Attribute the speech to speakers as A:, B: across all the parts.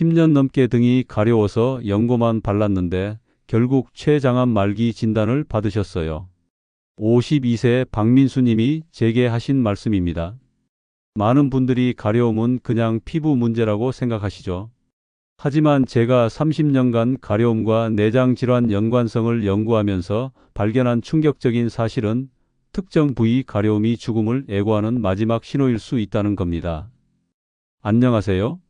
A: 10년 넘게 등이 가려워서 연고만 발랐는데 결국 췌장암 말기 진단을 받으셨어요. 52세 박민수 님이 제게 하신 말씀입니다. 많은 분들이 가려움은 그냥 피부 문제라고 생각하시죠. 하지만 제가 30년간 가려움과 내장 질환 연관성을 연구하면서 발견한 충격적인 사실은 특정 부위 가려움이 죽음을 예고하는 마지막 신호일 수 있다는 겁니다. 안녕하세요.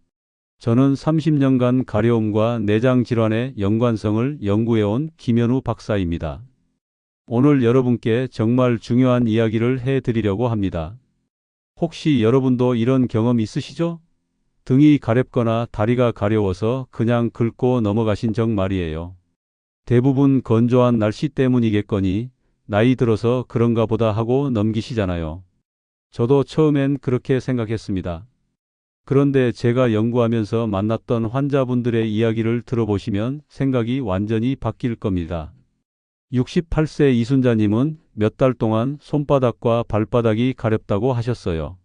A: 저는 30년간 가려움과 내장 질환의 연관성을 연구해온 김현우 박사입니다. 오늘 여러분께 정말 중요한 이야기를 해 드리려고 합니다. 혹시 여러분도 이런 경험 있으시죠? 등이 가렵거나 다리가 가려워서 그냥 긁고 넘어가신 적 말이에요. 대부분 건조한 날씨 때문이겠거니 나이 들어서 그런가 보다 하고 넘기시잖아요. 저도 처음엔 그렇게 생각했습니다. 그런데 제가 연구하면서 만났던 환자분들의 이야기를 들어보시면 생각이 완전히 바뀔 겁니다. 68세 이순자님은 몇 달 동안 손바닥과 발바닥이 가렵다고 하셨어요.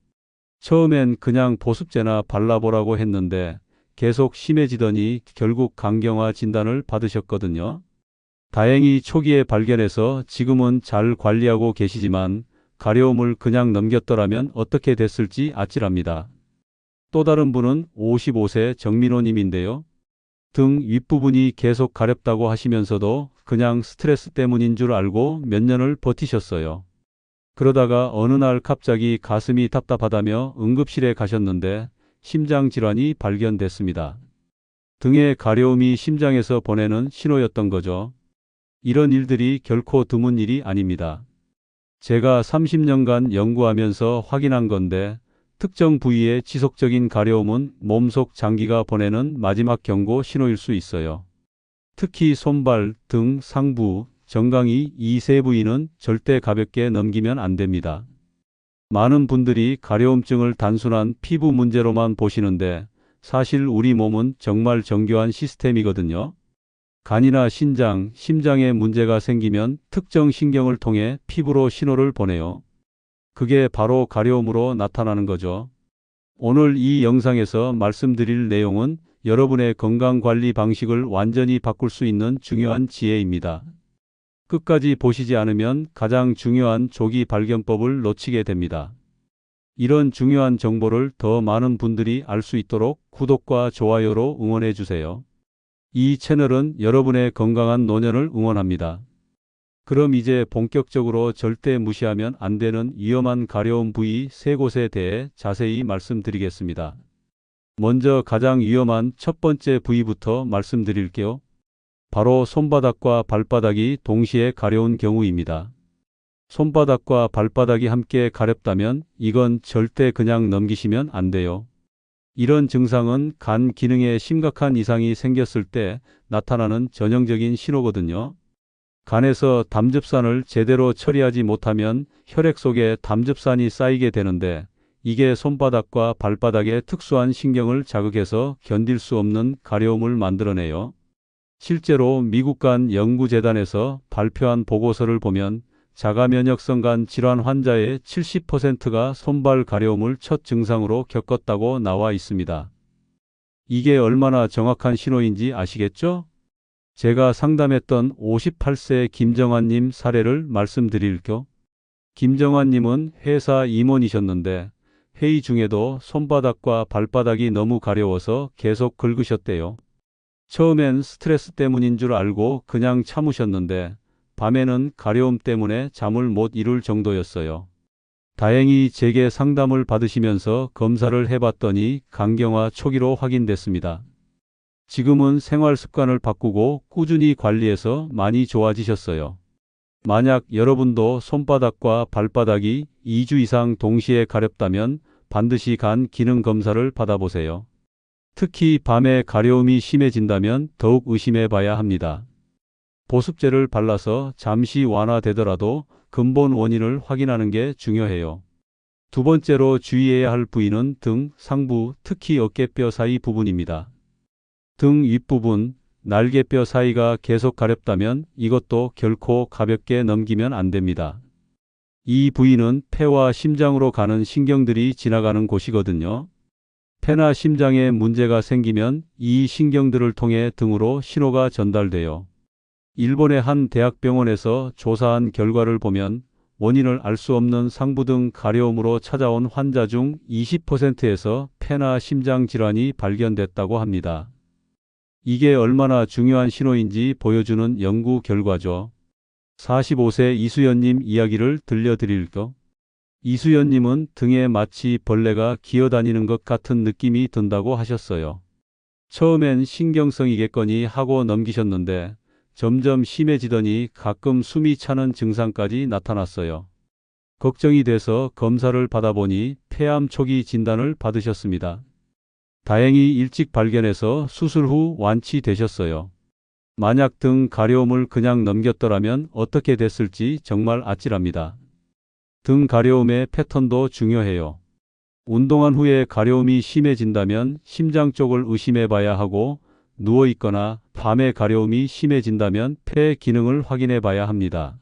A: 처음엔 그냥 보습제나 발라보라고 했는데 계속 심해지더니 결국 강경화 진단을 받으셨거든요. 다행히 초기에 발견해서 지금은 잘 관리하고 계시지만 가려움을 그냥 넘겼더라면 어떻게 됐을지 아찔합니다. 또 다른 분은 55세 정민호님인데요. 등 윗부분이 계속 가렵다고 하시면서도 그냥 스트레스 때문인 줄 알고 몇 년을 버티셨어요. 그러다가 어느 날 갑자기 가슴이 답답하다며 응급실에 가셨는데 심장 질환이 발견됐습니다. 등의 가려움이 심장에서 보내는 신호였던 거죠. 이런 일들이 결코 드문 일이 아닙니다. 제가 30년간 연구하면서 확인한 건데 특정 부위의 지속적인 가려움은 몸속 장기가 보내는 마지막 경고 신호일 수 있어요. 특히 손발, 등, 상부, 정강이 이 세 부위는 절대 가볍게 넘기면 안 됩니다. 많은 분들이 가려움증을 단순한 피부 문제로만 보시는데 사실 우리 몸은 정말 정교한 시스템이거든요. 간이나 신장, 심장에 문제가 생기면 특정 신경을 통해 피부로 신호를 보내요. 그게 바로 가려움으로 나타나는 거죠. 오늘 이 영상에서 말씀드릴 내용은 여러분의 건강 관리 방식을 완전히 바꿀 수 있는 중요한 지혜입니다. 끝까지 보시지 않으면 가장 중요한 조기 발견법을 놓치게 됩니다. 이런 중요한 정보를 더 많은 분들이 알 수 있도록 구독과 좋아요로 응원해 주세요. 이 채널은 여러분의 건강한 노년을 응원합니다. 그럼 이제 본격적으로 절대 무시하면 안 되는 위험한 가려움 부위 세 곳에 대해 자세히 말씀드리겠습니다. 먼저 가장 위험한 첫 번째 부위부터 말씀드릴게요. 바로 손바닥과 발바닥이 동시에 가려운 경우입니다. 손바닥과 발바닥이 함께 가렵다면 이건 절대 그냥 넘기시면 안 돼요. 이런 증상은 간 기능에 심각한 이상이 생겼을 때 나타나는 전형적인 신호거든요. 간에서 담즙산을 제대로 처리하지 못하면 혈액 속에 담즙산이 쌓이게 되는데 이게 손바닥과 발바닥의 특수한 신경을 자극해서 견딜 수 없는 가려움을 만들어내요. 실제로 미국 간 연구재단에서 발표한 보고서를 보면 자가면역성 간 질환 환자의 70%가 손발 가려움을 첫 증상으로 겪었다고 나와 있습니다. 이게 얼마나 정확한 신호인지 아시겠죠? 제가 상담했던 58세 김정환님 사례를 말씀드릴게요. 김정환님은 회사 임원이셨는데 회의 중에도 손바닥과 발바닥이 너무 가려워서 계속 긁으셨대요. 처음엔 스트레스 때문인 줄 알고 그냥 참으셨는데 밤에는 가려움 때문에 잠을 못 이룰 정도였어요. 다행히 제게 상담을 받으시면서 검사를 해봤더니 강경화 초기로 확인됐습니다. 지금은 생활 습관을 바꾸고 꾸준히 관리해서 많이 좋아지셨어요. 만약 여러분도 손바닥과 발바닥이 2주 이상 동시에 가렵다면 반드시 간 기능 검사를 받아보세요. 특히 밤에 가려움이 심해진다면 더욱 의심해 봐야 합니다. 보습제를 발라서 잠시 완화되더라도 근본 원인을 확인하는 게 중요해요. 두 번째로 주의해야 할 부위는 등, 상부, 특히 어깨뼈 사이 부분입니다. 등 윗부분, 날개뼈 사이가 계속 가렵다면 이것도 결코 가볍게 넘기면 안 됩니다. 이 부위는 폐와 심장으로 가는 신경들이 지나가는 곳이거든요. 폐나 심장에 문제가 생기면 이 신경들을 통해 등으로 신호가 전달돼요. 일본의 한 대학병원에서 조사한 결과를 보면 원인을 알 수 없는 상부등 가려움으로 찾아온 환자 중 20%에서 폐나 심장 질환이 발견됐다고 합니다. 이게 얼마나 중요한 신호인지 보여주는 연구 결과죠. 45세 이수연님 이야기를 들려드릴까? 이수연님은 등에 마치 벌레가 기어다니는 것 같은 느낌이 든다고 하셨어요. 처음엔 신경성이겠거니 하고 넘기셨는데 점점 심해지더니 가끔 숨이 차는 증상까지 나타났어요. 걱정이 돼서 검사를 받아보니 폐암 초기 진단을 받으셨습니다. 다행히 일찍 발견해서 수술 후 완치되셨어요. 만약 등 가려움을 그냥 넘겼더라면 어떻게 됐을지 정말 아찔합니다. 등 가려움의 패턴도 중요해요. 운동한 후에 가려움이 심해진다면 심장 쪽을 의심해 봐야 하고 누워 있거나 밤에 가려움이 심해진다면 폐 기능을 확인해 봐야 합니다.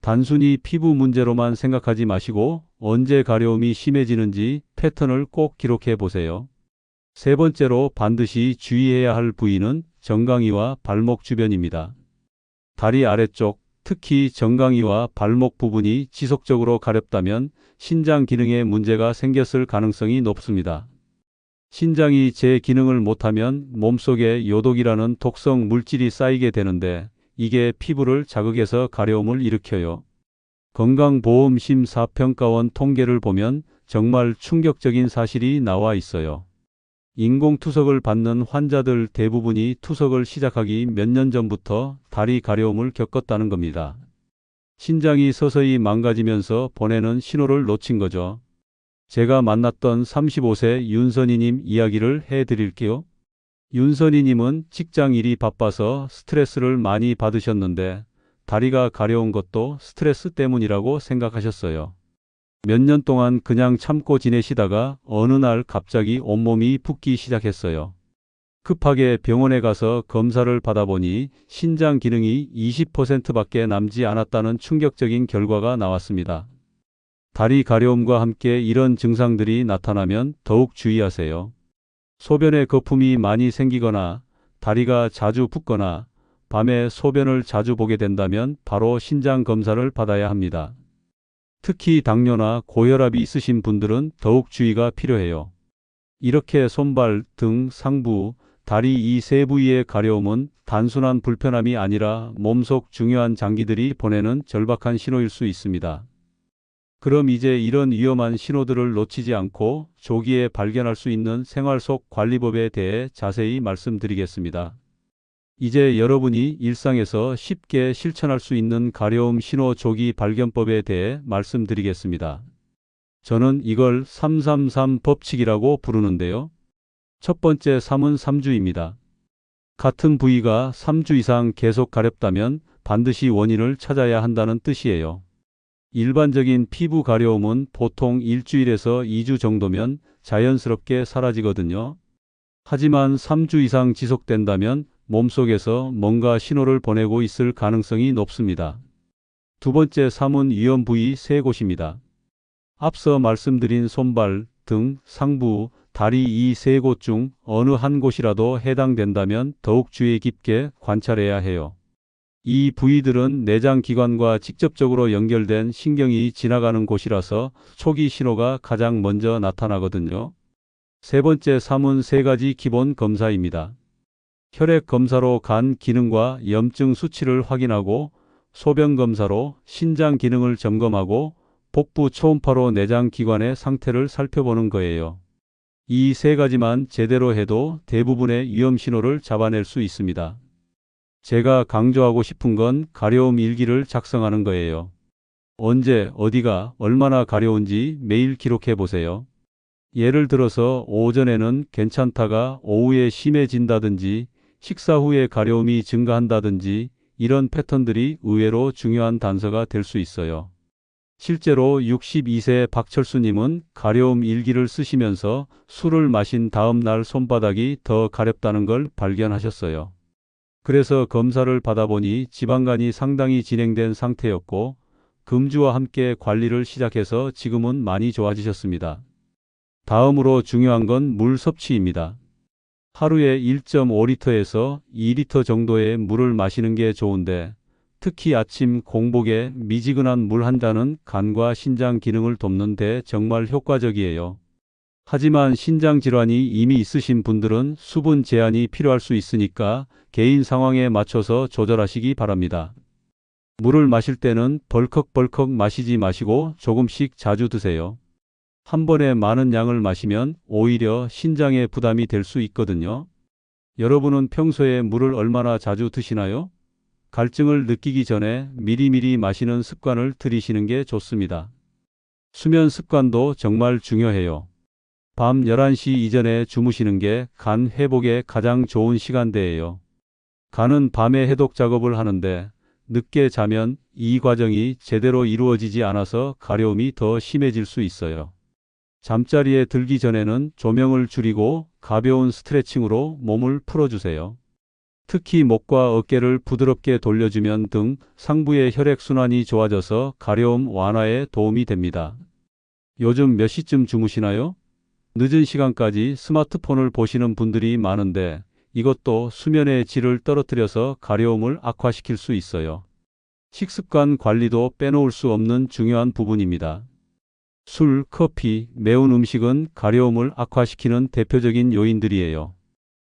A: 단순히 피부 문제로만 생각하지 마시고 언제 가려움이 심해지는지 패턴을 꼭 기록해 보세요. 세 번째로 반드시 주의해야 할 부위는 정강이와 발목 주변입니다. 다리 아래쪽, 특히 정강이와 발목 부분이 지속적으로 가렵다면 신장 기능에 문제가 생겼을 가능성이 높습니다. 신장이 제 기능을 못하면 몸속에 요독이라는 독성 물질이 쌓이게 되는데 이게 피부를 자극해서 가려움을 일으켜요. 건강보험심사평가원 통계를 보면 정말 충격적인 사실이 나와 있어요. 인공투석을 받는 환자들 대부분이 투석을 시작하기 몇 년 전부터 다리 가려움을 겪었다는 겁니다. 신장이 서서히 망가지면서 보내는 신호를 놓친 거죠. 제가 만났던 35세 윤선희님 이야기를 해드릴게요. 윤선희님은 직장 일이 바빠서 스트레스를 많이 받으셨는데 다리가 가려운 것도 스트레스 때문이라고 생각하셨어요. 몇 년 동안 그냥 참고 지내시다가 어느 날 갑자기 온몸이 붓기 시작했어요. 급하게 병원에 가서 검사를 받아보니 신장 기능이 20%밖에 남지 않았다는 충격적인 결과가 나왔습니다. 다리 가려움과 함께 이런 증상들이 나타나면 더욱 주의하세요. 소변에 거품이 많이 생기거나 다리가 자주 붓거나 밤에 소변을 자주 보게 된다면 바로 신장 검사를 받아야 합니다. 특히 당뇨나 고혈압이 있으신 분들은 더욱 주의가 필요해요. 이렇게 손발, 등, 상부, 다리 이 세 부위의 가려움은 단순한 불편함이 아니라 몸속 중요한 장기들이 보내는 절박한 신호일 수 있습니다. 그럼 이제 이런 위험한 신호들을 놓치지 않고 조기에 발견할 수 있는 생활 속 관리법에 대해 자세히 말씀드리겠습니다. 이제 여러분이 일상에서 쉽게 실천할 수 있는 가려움 신호 조기 발견법에 대해 말씀드리겠습니다. 저는 이걸 333 법칙이라고 부르는데요. 첫 번째 3은 3주입니다. 같은 부위가 3주 이상 계속 가렵다면 반드시 원인을 찾아야 한다는 뜻이에요. 일반적인 피부 가려움은 보통 일주일에서 2주 정도면 자연스럽게 사라지거든요. 하지만 3주 이상 지속된다면 몸속에서 뭔가 신호를 보내고 있을 가능성이 높습니다. 두 번째 3은 위험 부위 세 곳입니다. 앞서 말씀드린 손발, 등, 상부, 다리 이 세 곳 중 어느 한 곳이라도 해당된다면 더욱 주의 깊게 관찰해야 해요. 이 부위들은 내장 기관과 직접적으로 연결된 신경이 지나가는 곳이라서 초기 신호가 가장 먼저 나타나거든요. 세 번째 3은 세 가지 기본 검사입니다. 혈액 검사로 간 기능과 염증 수치를 확인하고 소변 검사로 신장 기능을 점검하고 복부 초음파로 내장 기관의 상태를 살펴보는 거예요. 이 세 가지만 제대로 해도 대부분의 위험 신호를 잡아낼 수 있습니다. 제가 강조하고 싶은 건 가려움 일기를 작성하는 거예요. 언제, 어디가, 얼마나 가려운지 매일 기록해 보세요. 예를 들어서 오전에는 괜찮다가 오후에 심해진다든지 식사 후에 가려움이 증가한다든지 이런 패턴들이 의외로 중요한 단서가 될 수 있어요. 실제로 62세 박철수님은 가려움 일기를 쓰시면서 술을 마신 다음 날 손바닥이 더 가렵다는 걸 발견하셨어요. 그래서 검사를 받아보니 지방간이 상당히 진행된 상태였고 금주와 함께 관리를 시작해서 지금은 많이 좋아지셨습니다. 다음으로 중요한 건 물 섭취입니다. 하루에 1.5리터에서 2리터 정도의 물을 마시는 게 좋은데 특히 아침 공복에 미지근한 물 한 잔은 간과 신장 기능을 돕는 데 정말 효과적이에요. 하지만 신장 질환이 이미 있으신 분들은 수분 제한이 필요할 수 있으니까 개인 상황에 맞춰서 조절하시기 바랍니다. 물을 마실 때는 벌컥벌컥 마시지 마시고 조금씩 자주 드세요. 한 번에 많은 양을 마시면 오히려 신장에 부담이 될 수 있거든요. 여러분은 평소에 물을 얼마나 자주 드시나요? 갈증을 느끼기 전에 미리미리 마시는 습관을 들이시는 게 좋습니다. 수면 습관도 정말 중요해요. 밤 11시 이전에 주무시는 게 간 회복에 가장 좋은 시간대예요. 간은 밤에 해독 작업을 하는데 늦게 자면 이 과정이 제대로 이루어지지 않아서 가려움이 더 심해질 수 있어요. 잠자리에 들기 전에는 조명을 줄이고 가벼운 스트레칭으로 몸을 풀어주세요. 특히 목과 어깨를 부드럽게 돌려주면 등 상부의 혈액순환이 좋아져서 가려움 완화에 도움이 됩니다. 요즘 몇 시쯤 주무시나요? 늦은 시간까지 스마트폰을 보시는 분들이 많은데 이것도 수면의 질을 떨어뜨려서 가려움을 악화시킬 수 있어요. 식습관 관리도 빼놓을 수 없는 중요한 부분입니다. 술, 커피, 매운 음식은 가려움을 악화시키는 대표적인 요인들이에요.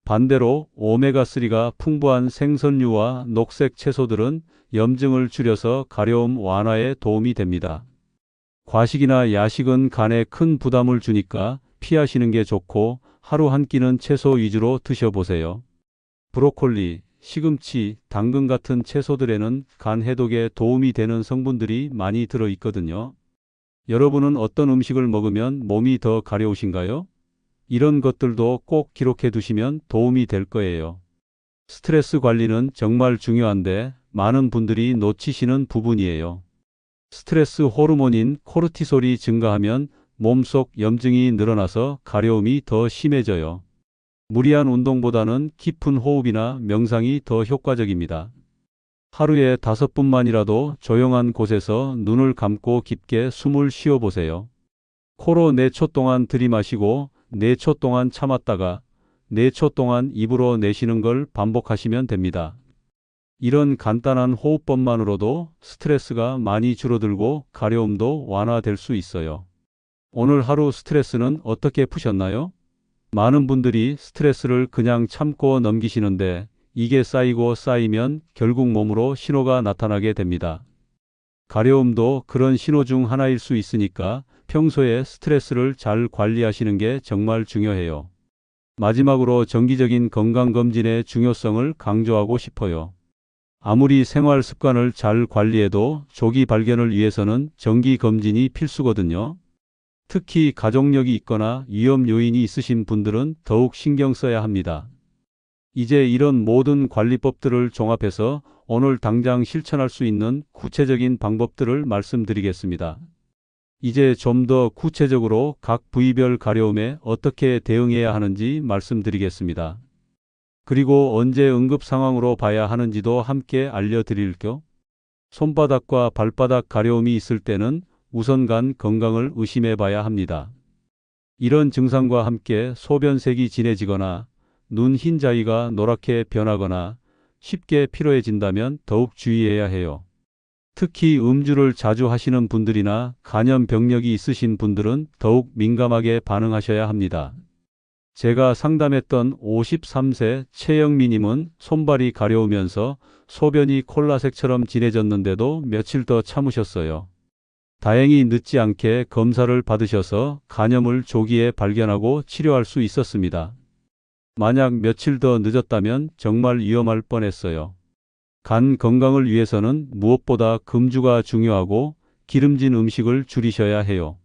A: 반대로 오메가3가 풍부한 생선류와 녹색 채소들은 염증을 줄여서 가려움 완화에 도움이 됩니다. 과식이나 야식은 간에 큰 부담을 주니까 피하시는 게 좋고 하루 한 끼는 채소 위주로 드셔보세요. 브로콜리, 시금치, 당근 같은 채소들에는 간 해독에 도움이 되는 성분들이 많이 들어 있거든요. 여러분은 어떤 음식을 먹으면 몸이 더 가려우신가요? 이런 것들도 꼭 기록해 두시면 도움이 될 거예요. 스트레스 관리는 정말 중요한데 많은 분들이 놓치시는 부분이에요. 스트레스 호르몬인 코르티솔이 증가하면 몸속 염증이 늘어나서 가려움이 더 심해져요. 무리한 운동보다는 깊은 호흡이나 명상이 더 효과적입니다. 하루에 다섯 분만이라도 조용한 곳에서 눈을 감고 깊게 숨을 쉬어 보세요. 코로 4초 동안 들이마시고 4초 동안 참았다가 4초 동안 입으로 내쉬는 걸 반복하시면 됩니다. 이런 간단한 호흡법만으로도 스트레스가 많이 줄어들고 가려움도 완화될 수 있어요. 오늘 하루 스트레스는 어떻게 푸셨나요? 많은 분들이 스트레스를 그냥 참고 넘기시는데 이게 쌓이고 쌓이면 결국 몸으로 신호가 나타나게 됩니다. 가려움도 그런 신호 중 하나일 수 있으니까 평소에 스트레스를 잘 관리하시는 게 정말 중요해요. 마지막으로 정기적인 건강검진의 중요성을 강조하고 싶어요. 아무리 생활 습관을 잘 관리해도 조기 발견을 위해서는 정기검진이 필수거든요. 특히 가족력이 있거나 위험 요인이 있으신 분들은 더욱 신경 써야 합니다. 이제 이런 모든 관리법들을 종합해서 오늘 당장 실천할 수 있는 구체적인 방법들을 말씀드리겠습니다. 이제 좀 더 구체적으로 각 부위별 가려움에 어떻게 대응해야 하는지 말씀드리겠습니다. 그리고 언제 응급 상황으로 봐야 하는지도 함께 알려드릴게요. 손바닥과 발바닥 가려움이 있을 때는 우선 간 건강을 의심해 봐야 합니다. 이런 증상과 함께 소변색이 진해지거나 눈 흰자위가 노랗게 변하거나 쉽게 피로해진다면 더욱 주의해야 해요. 특히 음주를 자주 하시는 분들이나 간염 병력이 있으신 분들은 더욱 민감하게 반응하셔야 합니다. 제가 상담했던 53세 최영미님은 손발이 가려우면서 소변이 콜라색처럼 진해졌는데도 며칠 더 참으셨어요. 다행히 늦지 않게 검사를 받으셔서 간염을 조기에 발견하고 치료할 수 있었습니다. 만약 며칠 더 늦었다면 정말 위험할 뻔했어요. 간 건강을 위해서는 무엇보다 금주가 중요하고 기름진 음식을 줄이셔야 해요.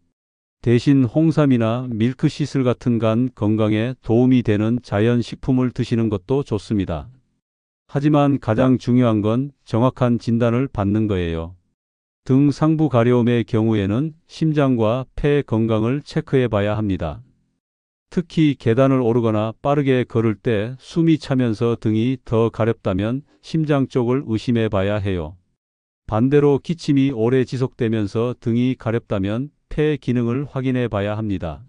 A: 대신 홍삼이나 밀크시슬 같은 간 건강에 도움이 되는 자연 식품을 드시는 것도 좋습니다. 하지만 가장 중요한 건 정확한 진단을 받는 거예요. 등 상부 가려움의 경우에는 심장과 폐 건강을 체크해 봐야 합니다. 특히 계단을 오르거나 빠르게 걸을 때 숨이 차면서 등이 더 가렵다면 심장 쪽을 의심해 봐야 해요. 반대로 기침이 오래 지속되면서 등이 가렵다면 폐 기능을 확인해 봐야 합니다.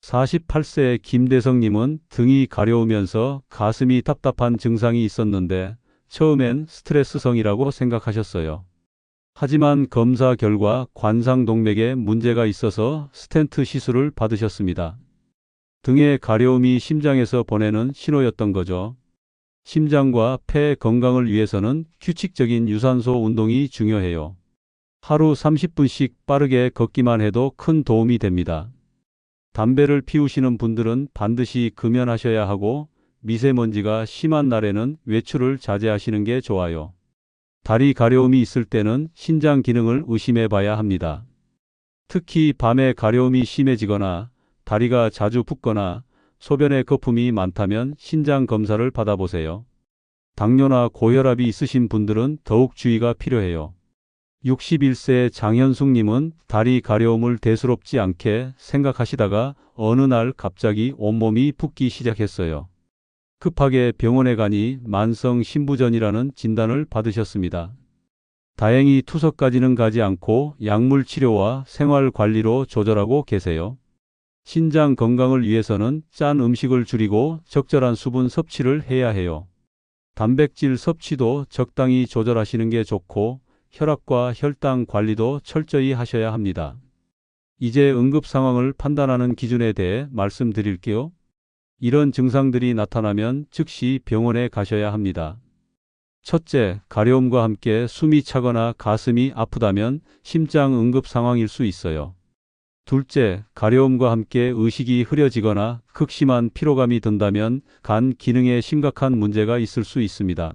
A: 48세 김대성님은 등이 가려우면서 가슴이 답답한 증상이 있었는데 처음엔 스트레스성이라고 생각하셨어요. 하지만 검사 결과 관상동맥에 문제가 있어서 스텐트 시술을 받으셨습니다. 등의 가려움이 심장에서 보내는 신호였던 거죠. 심장과 폐 건강을 위해서는 규칙적인 유산소 운동이 중요해요. 하루 30분씩 빠르게 걷기만 해도 큰 도움이 됩니다. 담배를 피우시는 분들은 반드시 금연하셔야 하고 미세먼지가 심한 날에는 외출을 자제하시는 게 좋아요. 다리 가려움이 있을 때는 신장 기능을 의심해 봐야 합니다. 특히 밤에 가려움이 심해지거나 다리가 자주 붓거나 소변에 거품이 많다면 신장 검사를 받아보세요. 당뇨나 고혈압이 있으신 분들은 더욱 주의가 필요해요. 61세 장현숙님은 다리 가려움을 대수롭지 않게 생각하시다가 어느 날 갑자기 온몸이 붓기 시작했어요. 급하게 병원에 가니 만성 신부전이라는 진단을 받으셨습니다. 다행히 투석까지는 가지 않고 약물 치료와 생활 관리로 조절하고 계세요. 신장 건강을 위해서는 짠 음식을 줄이고 적절한 수분 섭취를 해야 해요. 단백질 섭취도 적당히 조절하시는 게 좋고 혈압과 혈당 관리도 철저히 하셔야 합니다. 이제 응급 상황을 판단하는 기준에 대해 말씀드릴게요. 이런 증상들이 나타나면 즉시 병원에 가셔야 합니다. 첫째, 가려움과 함께 숨이 차거나 가슴이 아프다면 심장 응급 상황일 수 있어요. 둘째, 가려움과 함께 의식이 흐려지거나 극심한 피로감이 든다면 간 기능에 심각한 문제가 있을 수 있습니다.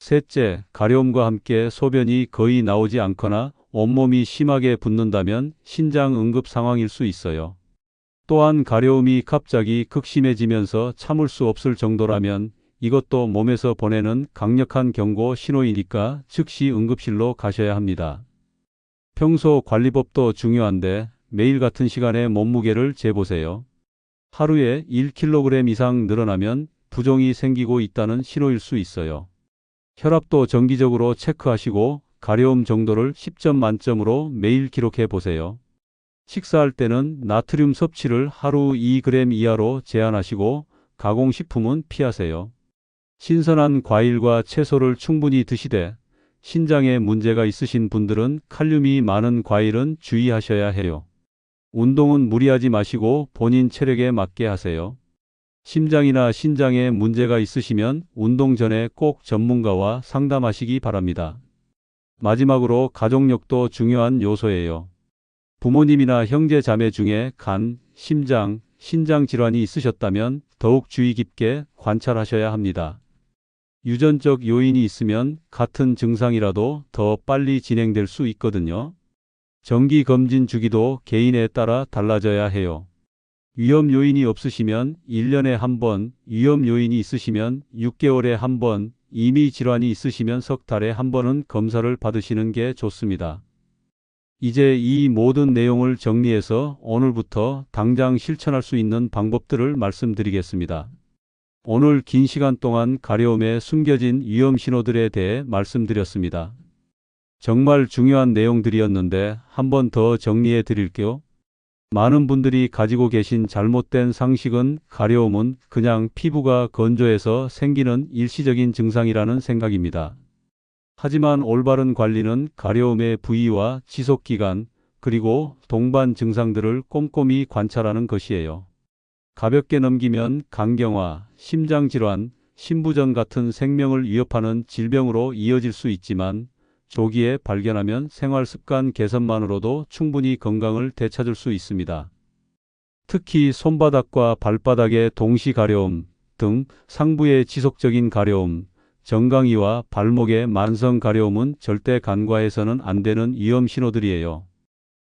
A: 셋째, 가려움과 함께 소변이 거의 나오지 않거나 온몸이 심하게 붓는다면 신장 응급 상황일 수 있어요. 또한 가려움이 갑자기 극심해지면서 참을 수 없을 정도라면 이것도 몸에서 보내는 강력한 경고 신호이니까 즉시 응급실로 가셔야 합니다. 평소 관리법도 중요한데 매일 같은 시간에 몸무게를 재보세요. 하루에 1kg 이상 늘어나면 부종이 생기고 있다는 신호일 수 있어요. 혈압도 정기적으로 체크하시고 가려움 정도를 10점 만점으로 매일 기록해 보세요. 식사할 때는 나트륨 섭취를 하루 2g 이하로 제한하시고 가공식품은 피하세요. 신선한 과일과 채소를 충분히 드시되 신장에 문제가 있으신 분들은 칼륨이 많은 과일은 주의하셔야 해요. 운동은 무리하지 마시고 본인 체력에 맞게 하세요. 심장이나 신장에 문제가 있으시면 운동 전에 꼭 전문가와 상담하시기 바랍니다. 마지막으로 가족력도 중요한 요소예요. 부모님이나 형제 자매 중에 간, 심장, 신장 질환이 있으셨다면 더욱 주의 깊게 관찰하셔야 합니다. 유전적 요인이 있으면 같은 증상이라도 더 빨리 진행될 수 있거든요. 정기 검진 주기도 개인에 따라 달라져야 해요. 위험 요인이 없으시면 1년에 한 번, 위험 요인이 있으시면 6개월에 한 번, 이미 질환이 있으시면 석 달에 한 번은 검사를 받으시는 게 좋습니다. 이제 이 모든 내용을 정리해서 오늘부터 당장 실천할 수 있는 방법들을 말씀드리겠습니다. 오늘 긴 시간 동안 가려움에 숨겨진 위험 신호들에 대해 말씀드렸습니다. 정말 중요한 내용들이었는데 한 번 더 정리해 드릴게요. 많은 분들이 가지고 계신 잘못된 상식은 가려움은 그냥 피부가 건조해서 생기는 일시적인 증상이라는 생각입니다. 하지만 올바른 관리는 가려움의 부위와 지속 기간, 그리고 동반 증상들을 꼼꼼히 관찰하는 것이에요. 가볍게 넘기면 간경화, 심장질환, 신부전 같은 생명을 위협하는 질병으로 이어질 수 있지만 조기에 발견하면 생활 습관 개선만으로도 충분히 건강을 되찾을 수 있습니다. 특히 손바닥과 발바닥의 동시 가려움 등 상부의 지속적인 가려움, 정강이와 발목의 만성 가려움은 절대 간과해서는 안 되는 위험 신호들이에요.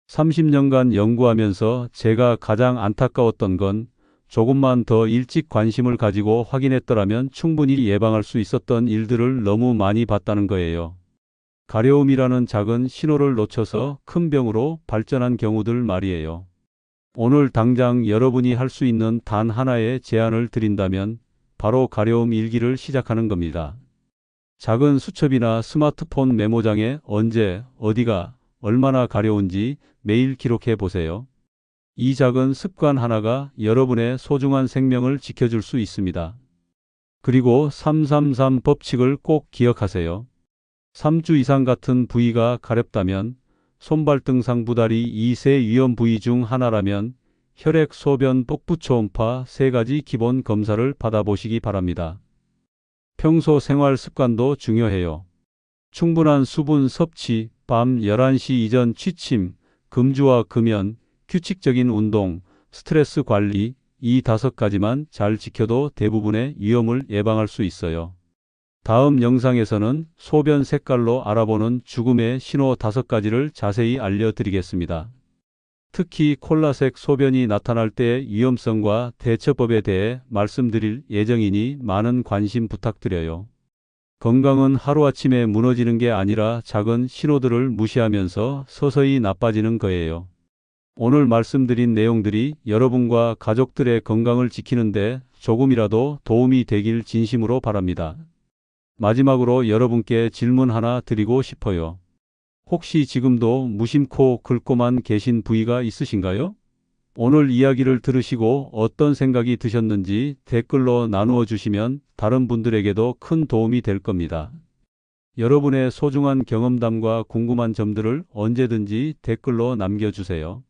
A: 30년간 연구하면서 제가 가장 안타까웠던 건 조금만 더 일찍 관심을 가지고 확인했더라면 충분히 예방할 수 있었던 일들을 너무 많이 봤다는 거예요. 가려움이라는 작은 신호를 놓쳐서 큰 병으로 발전한 경우들 말이에요. 오늘 당장 여러분이 할 수 있는 단 하나의 제안을 드린다면 바로 가려움 일기를 시작하는 겁니다. 작은 수첩이나 스마트폰 메모장에 언제, 어디가, 얼마나 가려운지 매일 기록해 보세요. 이 작은 습관 하나가 여러분의 소중한 생명을 지켜줄 수 있습니다. 그리고 333 법칙을 꼭 기억하세요. 3주 이상 같은 부위가 가렵다면 손발등 상부다리 이세 위험 부위 중 하나라면 혈액, 소변, 복부 초음파 세 가지 기본 검사를 받아보시기 바랍니다. 평소 생활 습관도 중요해요. 충분한 수분 섭취, 밤 11시 이전 취침, 금주와 금연, 규칙적인 운동, 스트레스 관리, 이 다섯 가지만 잘 지켜도 대부분의 위험을 예방할 수 있어요. 다음 영상에서는 소변 색깔로 알아보는 죽음의 신호 다섯 가지를 자세히 알려드리겠습니다. 특히 콜라색 소변이 나타날 때의 위험성과 대처법에 대해 말씀드릴 예정이니 많은 관심 부탁드려요. 건강은 하루아침에 무너지는 게 아니라 작은 신호들을 무시하면서 서서히 나빠지는 거예요. 오늘 말씀드린 내용들이 여러분과 가족들의 건강을 지키는데 조금이라도 도움이 되길 진심으로 바랍니다. 마지막으로 여러분께 질문 하나 드리고 싶어요. 혹시 지금도 무심코 긁고만 계신 부위가 있으신가요? 오늘 이야기를 들으시고 어떤 생각이 드셨는지 댓글로 나누어 주시면 다른 분들에게도 큰 도움이 될 겁니다. 여러분의 소중한 경험담과 궁금한 점들을 언제든지 댓글로 남겨주세요.